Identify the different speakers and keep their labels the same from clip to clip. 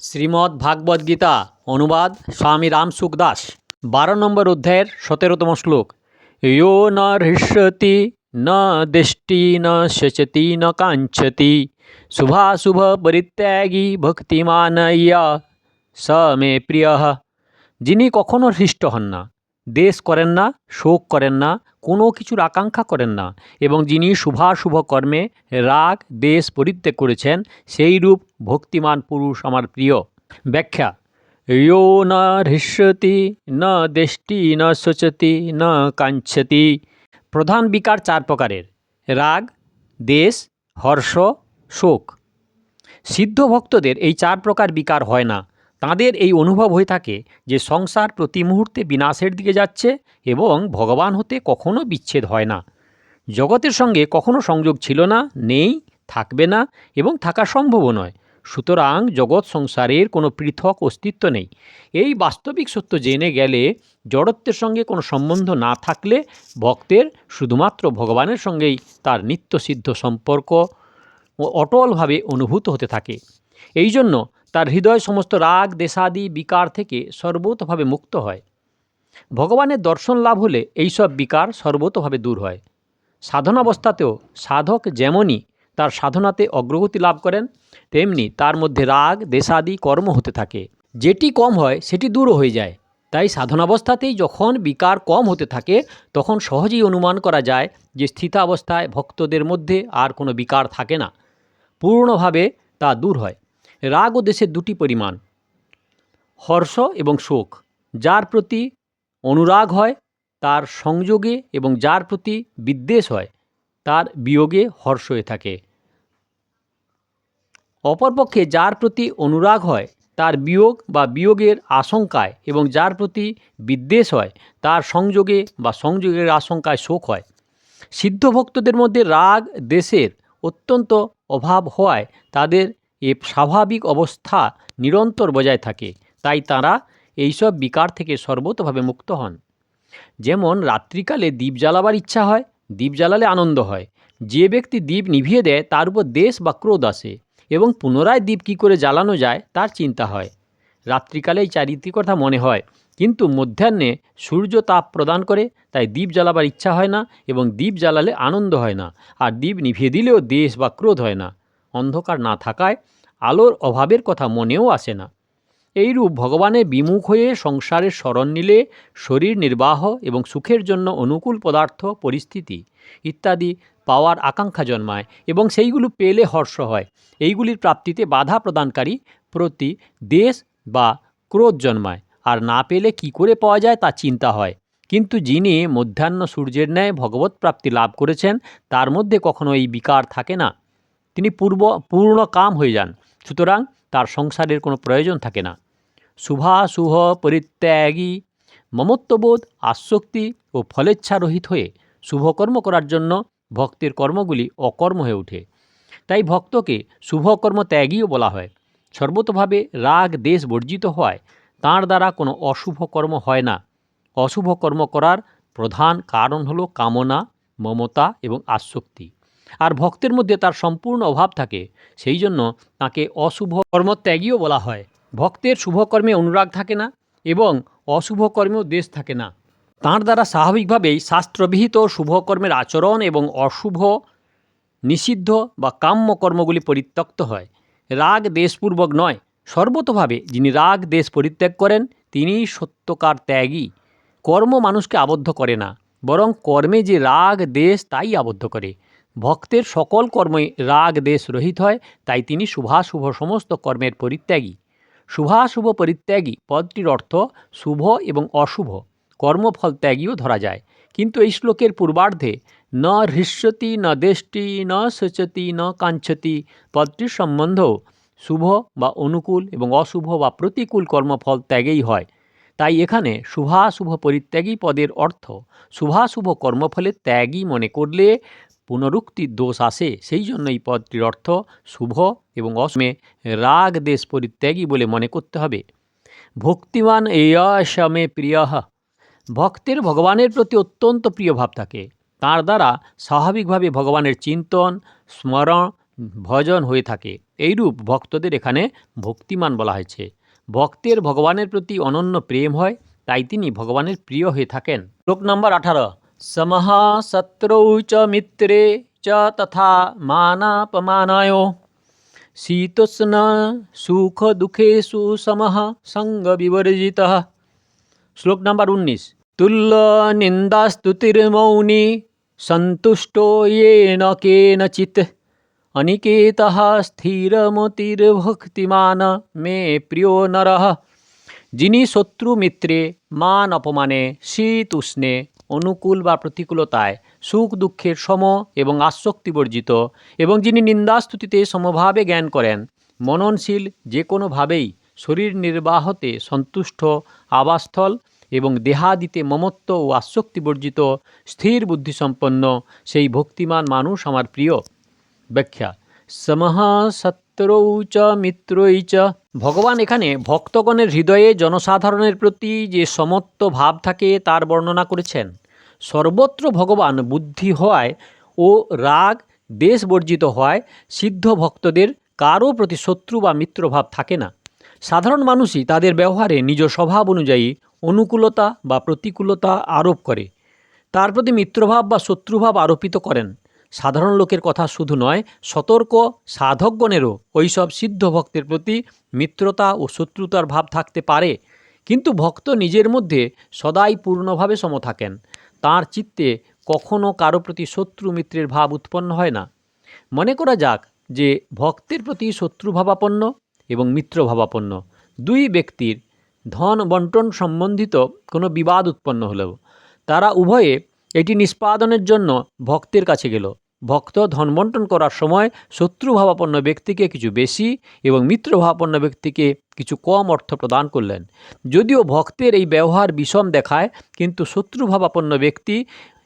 Speaker 1: শ্রীমদ্ ভাগবত গীতা, অনুবাদ স্বামী রামসুখ দাস, বারো নম্বর অধ্যায়ের সতেরোতম শ্লোক। ইয়ো ন হৃষ্যতি, ন দৃষ্টি, ন শচতি, ন কাঞ্চতি শুভাশুভ পরিত্যাগী ভক্তিমান ইয়া স মে প্রিয়। যিনি কখনো হৃষ্ট হন না। দেশ করেন না, শোক করেন না, কোনো কিছুর আকাঙ্ক্ষা করেন না এবং যিনি শুভাশুভ কর্মে রাগ, দেশ পরিত্যাগ করেছেন, সেই রূপ ভক্তিমান পুরুষ আমার প্রিয়। ব্যাখ্যা ইয়ো ন হৃষ্যতি, ন দেষ্টি, ন শোচতি, ন কাঞ্ছতি। প্রধান বিকার চার প্রকারের, রাগ, দেশ, হর্ষ, শোক। সিদ্ধ ভক্তদের এই চার প্রকার বিকার হয় না। তাদের এই অনুভব হয়ে থাকে যে সংসার প্রতি মুহূর্তে বিনাশের দিকে যাচ্ছে এবং ভগবান হতে কখনো বিচ্ছেদ হয় না। জগতের সঙ্গে কখনো সংযোগ ছিল না, নেই, থাকবে না এবং থাকা সম্ভবও নয়। সুতরাং জগৎ সংসারের কোনো পৃথক অস্তিত্ব নেই। এই বাস্তবিক সত্য জেনে গেলে জড়ত্বের সঙ্গে কোনো সম্বন্ধ না থাকলে ভক্তের শুধুমাত্র ভগবানের সঙ্গেই তার নিত্যসিদ্ধ সম্পর্ক অটলভাবে অনুভূত হতে থাকে। এই জন্য তার হৃদয় সমস্ত রাগ, দেশাদি, বিকার থেকে সর্বতভাবে মুক্ত হয়। ভগবানের দর্শন লাভ হলে এইসব বিকার সর্বতভাবে দূর হয়। সাধনাবস্থাতেও সাধক যেমনই তার সাধনাতে অগ্রগতি লাভ করেন, তেমনি তার মধ্যে রাগ, দেশাদি, কর্ম হতে থাকে। যেটি কম হয়, সেটি দূরও হয়ে যায়। তাই সাধনাবস্থাতেই যখন বিকার কম হতে থাকে, তখন সহজেই অনুমান করা যায় যে স্থিতাবস্থায় ভক্তদের মধ্যে আর কোনো বিকার থাকে না। পূর্ণভাবে তা দূর হয়। রাগ ও দেশের দুটি পরিমাণ, হর্ষ এবং শোক। যার প্রতি অনুরাগ হয়, তার সংযোগে এবং যার প্রতি বিদ্বেষ হয়, তার বিয়োগে হর্ষ হয়ে থাকে। অপরপক্ষে যার প্রতি অনুরাগ হয়, তার বিয়োগ বা বিয়োগের আশঙ্কায় এবং যার প্রতি বিদ্বেষ হয়, তার সংযোগে বা সংযোগের আশঙ্কায় শোক হয়। সিদ্ধ ভক্তদের মধ্যে রাগ, দেশের অত্যন্ত অভাব হওয়ায় তাদের এ স্বাভাবিক অবস্থা নিরন্তর বজায় থাকে, তাই তারা এইসব বিকার থেকে সর্বতভাবে মুক্ত হন। যেমন, রাত্রিকালে দ্বীপ জ্বালাবার ইচ্ছা হয়, দ্বীপ জ্বালালে আনন্দ হয়। যে ব্যক্তি দ্বীপ নিভিয়ে দেয়, তার উপর দেশ বা ক্রোধ আসে এবং পুনরায় দ্বীপ কী করে জ্বালানো যায়, তার চিন্তা হয়। রাত্রিকালে এই চারিত্রিক কথা মনে হয়, কিন্তু মধ্যাহ্নে সূর্য তাপ প্রদান করে, তাই দ্বীপ জ্বালাবার ইচ্ছা হয় না এবং দ্বীপ জ্বালালে আনন্দ হয় না। আর দ্বীপ নিভিয়ে দিলেও দেশ বা ক্রোধ হয় না। অন্ধকার না থাকায় আলোর অভাবের কথা মনেও আসে না। এইরূপ ভগবানের বিমুখ হয়ে সংসারের স্মরণ নিলে শরীর নির্বাহ এবং সুখের জন্য অনুকূল পদার্থ, পরিস্থিতি ইত্যাদি পাওয়ার আকাঙ্ক্ষা জন্মায় এবং সেইগুলো পেলে হর্ষ হয়। এইগুলির প্রাপ্তিতে বাধা প্রদানকারী প্রতি দেশ বা ক্রোধ জন্মায়। আর না পেলে কি করে পাওয়া যায় তা চিন্তা হয়। কিন্তু যিনি মধ্যাহ্ন সূর্যের ন্যায় ভগবত প্রাপ্তি লাভ করেছেন, তার মধ্যে কখনো এই বিকার থাকে না। তিনি পূর্ব, পূর্ণ কাম হয়ে যান। সুতরাং তার সংসারের কোনো প্রয়োজন থাকে না। শুভাশুভ পরিত্যাগী, মমত্ববোধ, আসক্তি ও ফলেচ্ছারহিত হয়ে শুভকর্ম করার জন্য ভক্তের কর্মগুলি অকর্ম হয়ে ওঠে। তাই ভক্তকে শুভকর্ম ত্যাগীও বলা হয়। সর্বতভাবে রাগ দেশ বর্জিত হওয়ায় তাঁর দ্বারা কোনো অশুভ কর্ম হয় না। অশুভ কর্ম করার প্রধান কারণ হলো কামনা, মমতা এবং আসক্তি। আর ভক্তের মধ্যে তার সম্পূর্ণ অভাব থাকে। সেই জন্য তাকে অশুভ কর্মত্যাগীও বলা হয়। ভক্তের শুভকর্মে অনুরাগ থাকে না এবং অশুভ কর্মেও দেশ থাকে না। তাঁর দ্বারা স্বাভাবিকভাবেই শাস্ত্রবিহিত শুভকর্মের আচরণ এবং অশুভ, নিষিদ্ধ বা কাম্য কর্মগুলি পরিত্যক্ত হয়। রাগ দেশপূর্বক নয়, সর্বতভাবে যিনি রাগ দেশ পরিত্যাগ করেন, তিনিই সত্যকার ত্যাগী। কর্ম মানুষকে আবদ্ধ করে না, বরং কর্মে যে রাগ দেশ, তাই আবদ্ধ করে। ভক্তের সকল কর্মই রাগ, দেশ রহিত হয়, তাই তিনি শুভাশুভ সমস্ত কর্মের পরিত্যাগী। শুভাশুভ পরিত্যাগী পদটির অর্থ শুভ এবং অশুভ, কর্মফল ত্যাগীও ধরা যায়। কিন্তু এই শ্লোকের পূর্বার্ধে ন হৃষ্যতি, ন দেষ্টি, ন শোচতি ন কাঞ্ছতি পদটির সম্বন্ধ শুভ বা অনুকূল এবং অশুভ বা প্রতিকূল কর্মফল ত্যাগেই হয়। তাই এখানে শুভাশুভ পরিত্যাগী পদের অর্থ শুভাশুভ কর্মফলের ত্যাগী মনে করলে পুনরুক্তির দোষ আসে, সেই জন্য এই পদটির অর্থ শুভ এবং অসমে রাগ দেশ পরিত্যাগী বলে মনে করতে হবে। ভক্তিমান এয়সমে প্রিয়। ভক্তের ভগবানের প্রতি অত্যন্ত প্রিয় ভাব থাকে। তার দ্বারা স্বাভাবিকভাবে ভগবানের চিন্তন, স্মরণ, ভজন হয়ে থাকে। এইরূপ ভক্তদের এখানে ভক্তিমান বলা হয়েছে। ভক্তের ভগবানের প্রতি অনন্য প্রেম হয়, তাই তিনি ভগবানের প্রিয় হয়ে থাকেন। শ্লোক নম্বর আঠারো। মিত্রে চ তথা মানাপমানায় শীতোষ্ণ সুখ দুঃখেষু সমহ সঙ্গ বিবর্জিত শ্লোক নাম্বার উনিশ তুল্য নিন্দাস্তুতির্মৌনি সন্তুষ্ট येन কেনচিৎ অনিকেতः স্থিরমতির্ভক্তিমান মে প্রিয় নরः যিনি শত্রু মিত্রে মান অপমানে শীত উষ্ণে অনুকূল বা প্রতিকূলতায় সুখ, দুঃখের সম এবং আসক্তি বর্জিত এবং যিনি নিন্দাস্তুতিতে সমভাবে জ্ঞান করেন, মননশীল যে কোনোভাবেই শরীর নির্বাহতে সন্তুষ্ট, আবাসস্থল এবং দেহাদিতে মমত্ব ও আসক্তি বর্জিত, স্থির বুদ্ধিসম্পন্ন সেই ভক্তিমান মানুষ আমার প্রিয়। ব্যাখ্যা, সমহ শত্রৌ চ মিত্রই চ। ভগবান এখানে ভক্তগণের হৃদয়ে জনসাধারণের প্রতি যে সমত্ব ভাব থাকে তার বর্ণনা করেছেন। সর্বত্র ভগবান বুদ্ধি হওয়ায় ও রাগ, দেশ বর্জিত হওয়ায় সিদ্ধ ভক্তদের কারও প্রতি শত্রু বা মিত্রভাব থাকে না। সাধারণ মানুষই তাদের ব্যবহারে নিজ স্বভাব অনুযায়ী অনুকূলতা বা প্রতিকূলতা আরোপ করে। তার প্রতি মিত্রভাব বা শত্রুভাব আরোপিত করেন। সাধারণ লোকের কথা শুধু নয়, সতর্ক সাধকগণেরও ওইসব সিদ্ধ ভক্তের প্রতি মিত্রতা ও শত্রুতার ভাব থাকতে পারে। কিন্তু ভক্ত নিজের মধ্যে সদাই পূর্ণভাবে সম থাকেন। তাঁর চিত্তে কখনো কারও প্রতি শত্রু মিত্রের ভাব উৎপন্ন হয় না। মনে করা যাক যে ভক্তের প্রতি শত্রুভাবাপন্ন এবং মিত্রভাবাপন্ন দুই ব্যক্তির ধন বন্টন সম্বন্ধিত কোনো বিবাদ উৎপন্ন হলেও তারা উভয়ে এটি নিষ্পাদনের জন্য ভক্তের কাছে গেল। ভক্ত ধন বন্টন করার সময় শত্রুভাবাপন্ন ব্যক্তিকে কিছু বেশি এবং মিত্রভাবাপন্ন ব্যক্তিকে কিছু কম অর্থ প্রদান করলেন। যদিও ভক্তের এই ব্যবহার বিষম দেখায়, কিন্তু শত্রুভাবাপন্ন ব্যক্তি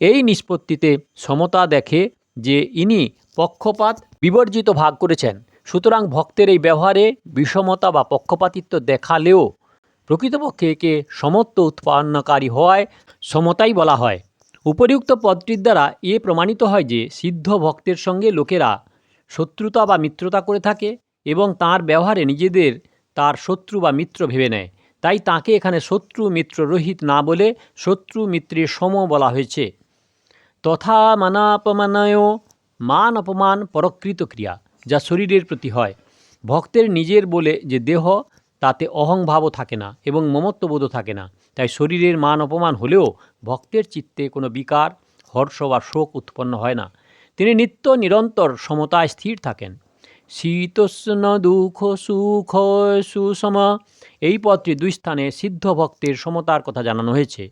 Speaker 1: এই নিষ্পত্তিতে সমতা দেখে যে ইনি পক্ষপাত বিবর্জিত ভাগ করেছেন। সুতরাং ভক্তের এই ব্যবহারে বিষমতা বা পক্ষপাতিত্ব দেখালেও প্রকৃতপক্ষে একে সমত্ব উৎপন্নকারী হওয়ায় সমতাই বলা হয়। উপরিউক্ত পদটির দ্বারা এ প্রমাণিত হয় যে সিদ্ধ ভক্তের সঙ্গে লোকেরা শত্রুতা বা মিত্রতা করে থাকে এবং তার ব্যবহারে নিজেদের তার শত্রু বা মিত্র ভেবে নেয়। তাই তাকে এখানে শত্রু মিত্র রহিত না বলে শত্রু মিত্রের সম বলা হয়েছে। তথা মানাপমানায় মান অপমান পরকৃত ক্রিয়া, যা শরীরের প্রতি হয়। ভক্তের নিজের বলে যে দেহ, তাতে অহংভাবও থাকে না এবং মমত্ববোধও থাকে না। তাই শরীরের মান অপমান হলেও ভক্তের চিত্তে কোনো বিকার, হর্ষ বা শোক উৎপন্ন হয় না। তিনি নিত্য নিরন্তর সমতায় স্থির থাকেন। শীতোষ্ণ, দুঃখ, সুখ, সুষম, এই পদটি দুই স্থানে সিদ্ধ ভক্তের সমতার কথা জানানো হয়েছে।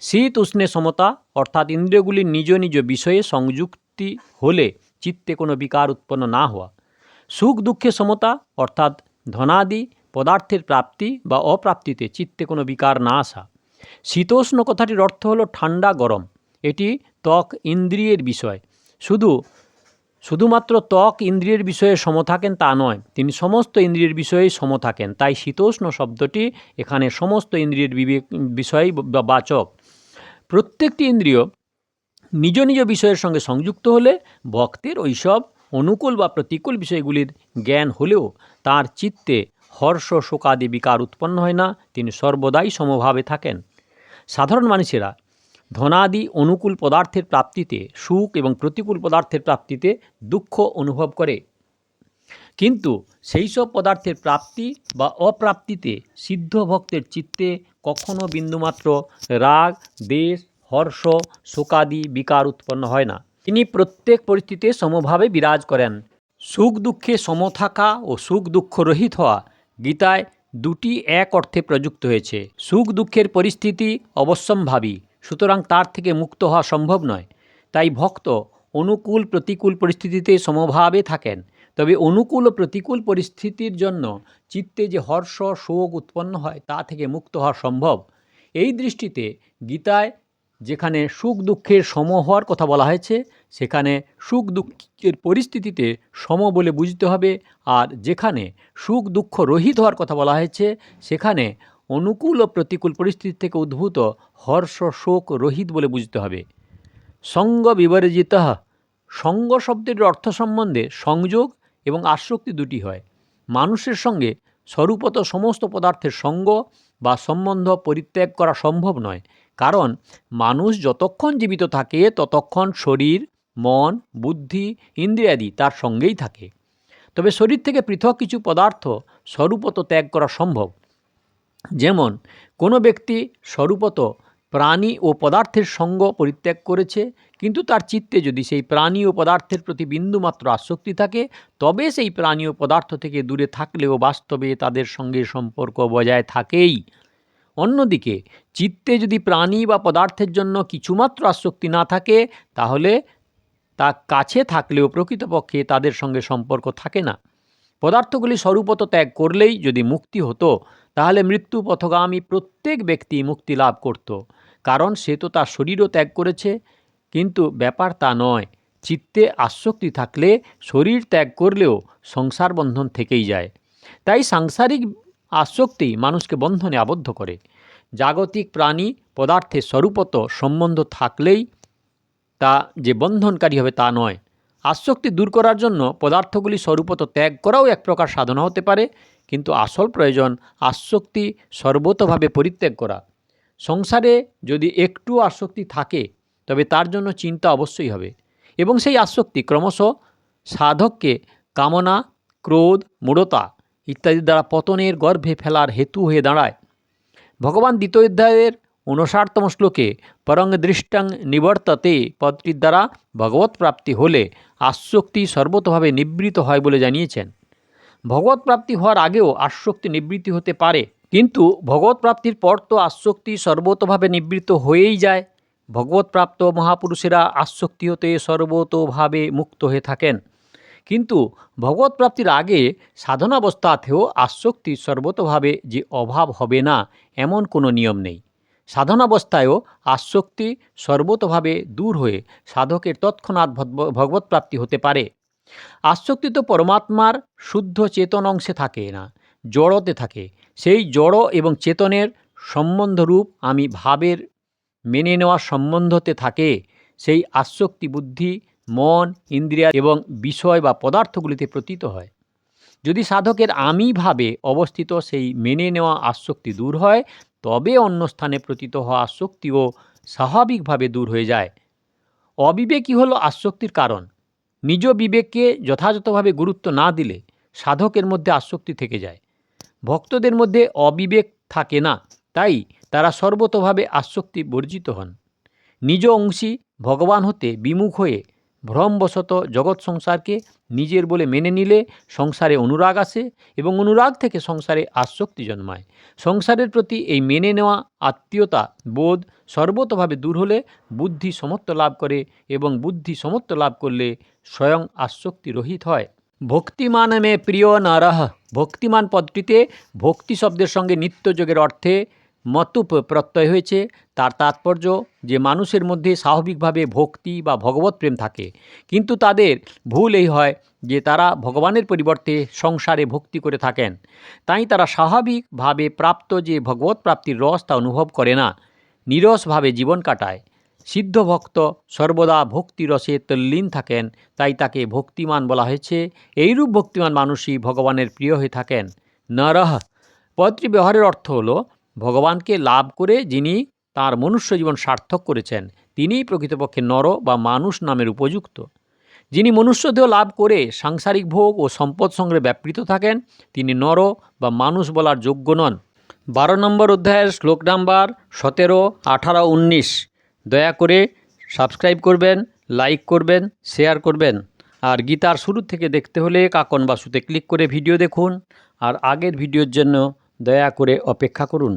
Speaker 1: শীত উষ্ণে সমতা, অর্থাৎ ইন্দ্রিয়গুলির নিজ নিজ বিষয়ে সংযুক্তি হলে চিত্তে কোনো বিকার উৎপন্ন না হওয়া। সুখ, দুঃখে সমতা, অর্থাৎ ধনাদি পদার্থের প্রাপ্তি বা অপ্রাপ্তিতে চিত্তে কোনো বিকার না আসা। শীতোষ্ণ কথাটির অর্থ হলো ঠান্ডা গরম। এটি ত্বক ইন্দ্রিয়ের বিষয়। শুধু, শুধুমাত্র ত্বক ইন্দ্রিয়ের বিষয়ে সম থাকেন তা নয়, তিনি সমস্ত ইন্দ্রিয়ের বিষয়েই সম থাকেন। তাই শীতোষ্ণ শব্দটি এখানে সমস্ত ইন্দ্রিয়ের বিবেক বিষয়েই বা- বাচক। প্রত্যেকটি ইন্দ্রিয় নিজ নিজ বিষয়ের সঙ্গে সংযুক্ত হলে ভক্তের ওইসব অনুকূল বা প্রতিকূল বিষয়গুলির জ্ঞান হলেও তার চিত্তে হর্ষ শোকাদি বিকার উৎপন্ন হয় না, তিনি সর্বদাই সমভাবে থাকেন। সাধারণ মানুষেরা ধনাদি অনুকূল পদার্থের প্রাপ্তিতে, সুখ এবং প্রতিকূল পদার্থের প্রাপ্তিতে দুঃখ অনুভব করে। কিন্তু সেই সব পদার্থের প্রাপ্তি বা অপ্রাপ্তিতে সিদ্ধ ভক্তের চিত্তে কখনও বিন্দুমাত্র রাগ, দেশ, হর্ষ, শোকাদি, বিকার উৎপন্ন হয় না। তিনি প্রত্যেক পরিস্থিতিতে সমভাবে বিরাজ করেন। সুখ দুঃখে সম থাকা ও সুখ দুঃখ রহিত হওয়া গীতায় দুটি এক অর্থে প্রযুক্ত হয়েছে। সুখ দুঃখের পরিস্থিতি অবশ্যম্ভাবী, সুতরাং তার থেকে মুক্ত হওয়া সম্ভব নয়। তাই ভক্ত অনুকূল প্রতিকূল পরিস্থিতিতে সমভাবে থাকেন। তবে অনুকূল ও প্রতিকূল পরিস্থিতির জন্য চিত্তে যে হর্ষ, শোক উৎপন্ন হয়, তা থেকে মুক্ত হওয়া সম্ভব। এই দৃষ্টিতে গীতায় যেখানে সুখ দুঃখের সম হওয়ার কথা বলা হয়েছে, সেখানে সুখ দুঃখের পরিস্থিতিতে সম বলে বুঝতে হবে। আর যেখানে সুখ দুঃখ রহিত হওয়ার কথা বলা হয়েছে, সেখানে অনুকূল ও প্রতিকূল পরিস্থিতি থেকে উদ্ভূত হর্ষ শোক রহিত বলে বুঝতে হবে। সঙ্গ বিবর্জিত সঙ্গ শব্দের অর্থ সম্বন্ধে সংযোগ এবং আসক্তি দুটি হয়। মানুষের সঙ্গে স্বরূপত সমস্ত পদার্থের সঙ্গ বা সম্বন্ধ পরিত্যাগ করা সম্ভব নয়। কারণ মানুষ যতক্ষণ জীবিত থাকে, ততক্ষণ শরীর, মন, বুদ্ধি ইন্দ্রিয়াদি তার সঙ্গেই থাকে। তবে শরীর থেকে পৃথক কিছু পদার্থ স্বরূপত ত্যাগ করা সম্ভব। যেমন, কোনো ব্যক্তি স্বরূপত প্রাণী ও পদার্থের সঙ্গ পরিত্যাগ করেছে, কিন্তু তার চিত্তে যদি সেই প্রাণী ও পদার্থের প্রতি বিন্দুমাত্র আসক্তি থাকে, তবে সেই প্রাণী ও পদার্থ থেকে দূরে থাকলেও বাস্তবে তাদের সঙ্গে সম্পর্ক বজায় থাকেই। অন্যদিকে, চিত্তে যদি প্রাণী বা পদার্থের জন্য কিছুমাত্র আসক্তি না থাকে, তাহলে তা কাছে থাকলেও প্রকৃতপক্ষে তাদের সঙ্গে সম্পর্ক থাকে না। পদার্থগুলি স্বরূপত ত্যাগ করলেই যদি মুক্তি হতো, তাহলে মৃত্যু পথগামী প্রত্যেক ব্যক্তি মুক্তি লাভ করত। কারণ সে তো তার শরীরও ত্যাগ করেছে। কিন্তু ব্যাপার তা নয়, চিত্তে আসক্তি থাকলে শরীর ত্যাগ করলেও সংসার বন্ধন থেকেই যায়। তাই সাংসারিক আসক্তি মানুষকে বন্ধনে আবদ্ধ করে। জাগতিক প্রাণী পদার্থে স্বরূপত সম্বন্ধ থাকলেই তা যে বন্ধনকারী হবে তা নয়। আসক্তি দূর করার জন্য পদার্থগুলি স্বরূপত ত্যাগ করাও এক প্রকার সাধনা হতে পারে, কিন্তু আসল প্রয়োজন আসক্তি সর্বতভাবে পরিত্যাগ করা। সংসারে যদি একটু আসক্তি থাকে, তবে তার জন্য চিন্তা অবশ্যই হবে। এবং সেই আসক্তি ক্রমশ সাধককে কামনা, ক্রোধ, মূঢ়তা ইত্যাদি দ্বারা পতনের গর্ভে ফেলার হেতু হয়ে দাঁড়ায়। ভগবান দ্বিতীয় অধ্যায়ের ঊনষাটতম শ্লোকে পরং দৃষ্টাং নিবর্ততে পদটির দ্বারা ভগবত প্রাপ্তি হলে আসক্তি সর্বতভাবে নিবৃত হয় বলে জানিয়েছেন। ভগবত প্রাপ্তি হওয়ার আগেও আসক্তি নিবৃত্তি হতে পারে, কিন্তু ভগবত প্রাপ্তির পর তো আসক্তি সর্বতভাবে নিবৃত্ত হয়েই যায়। ভগবত প্রাপ্ত মহাপুরুষেরা আসক্তি হতে সর্বতোভাবে মুক্ত হয়ে থাকেন। কিন্তু ভগবত প্রাপ্তির আগে সাধনাবস্থাতেও আসক্তি সর্বতভাবে যে অভাব হবে না, এমন কোনো নিয়ম নেই। সাধনাবস্থায়ও আসক্তি সর্বতভাবে দূর হয়ে সাধকের তৎক্ষণাৎ ভগব- ভগবত প্রাপ্তি হতে পারে। আসক্তি তো পরমাত্মার শুদ্ধ চেতন অংশে থাকে না, জড়তে থাকে। সেই জড় এবং চেতনের সম্বন্ধরূপ আমি ভাবের মেনে নেওয়া সম্বন্ধতে থাকে। সেই আসক্তি বুদ্ধি মন, ইন্দ্রিয়া এবং বিষয় বা পদার্থগুলিতে প্রতীত হয়। যদি সাধকের আমি ভাবে অবস্থিত সেই মেনে নেওয়া আসক্তি দূর হয়, তবে অন্য স্থানে প্রতীত হওয়া আসক্তিও স্বাভাবিকভাবে দূর হয়ে যায়। অবিবেকই হলো আসক্তির কারণ। নিজ বিবেককে যথাযথভাবে গুরুত্ব না দিলে সাধকের মধ্যে আসক্তি থেকে যায়। ভক্তদের মধ্যে অবিবেক থাকে না, তাই তারা সর্বতভাবে আসক্তি বর্জিত হন। নিজ অংশী ভগবান হতে বিমুখ হয়ে ভ্রমবশত জগৎ সংসারকে নিজের বলে মেনে নিলে সংসারে অনুরাগ আসে এবং অনুরাগ থেকে সংসারে আসক্তি জন্মায়। সংসারের প্রতি এই মেনে নেওয়া আত্মীয়তা, বোধ সর্বতভাবে দূর হলে বুদ্ধি সমত্ব লাভ করে এবং বুদ্ধি সমত্ব লাভ করলে স্বয়ং আসক্তি রহিত হয়। ভক্তিমান মে প্রিয় নারহ, ভক্তিমান পদটিতে ভক্তি শব্দের সঙ্গে নিত্যযোগের অর্থে মতুপ প্রত্যয় হয়েছে, তার তাৎপর্য যে মানুষের মধ্যে স্বাভাবিকভাবে ভক্তি বা ভগবত প্রেম থাকে। কিন্তু তাদের ভুল এই হয় যে তারা ভগবানের পরিবর্তে সংসারে ভক্তি করে থাকেন। তাই তারা স্বাভাবিকভাবে প্রাপ্ত যে ভগবত প্রাপ্তির রস তা অনুভব করে না, নিরসভাবে জীবন কাটায়। সিদ্ধ ভক্ত সর্বদা ভক্তি রসে তল্লীন থাকেন, তাই তাকে ভক্তিমান বলা হয়েছে। এইরূপ ভক্তিমান মানুষই ভগবানের প্রিয় হয়ে থাকেন। নরহ। পদটি ব্যবহারের অর্থ হলো ভগবানকে লাভ করে যিনি তার মনুষ্য জীবন সার্থক করেছেন, তিনিই প্রকৃতপক্ষে নর বা মানুষ নামের উপযুক্ত। যিনি মনুষ্যদেহ লাভ করে সাংসারিক ভোগ ও সম্পদ সংগ্রহে ব্যাপৃত থাকেন, তিনি নর বা মানুষ বলার যোগ্য নন। বারো নম্বর অধ্যায়ের শ্লোক নাম্বার সতেরো, আঠারো, উনিশ। দয়া করে সাবস্ক্রাইব করবেন, লাইক করবেন, শেয়ার করবেন। আর গীতার শুরু থেকে দেখতে হলে কাকন বাসুতে ক্লিক করে ভিডিও দেখুন। আর আগের ভিডিওর জন্য দয়া করে অপেক্ষা করুন।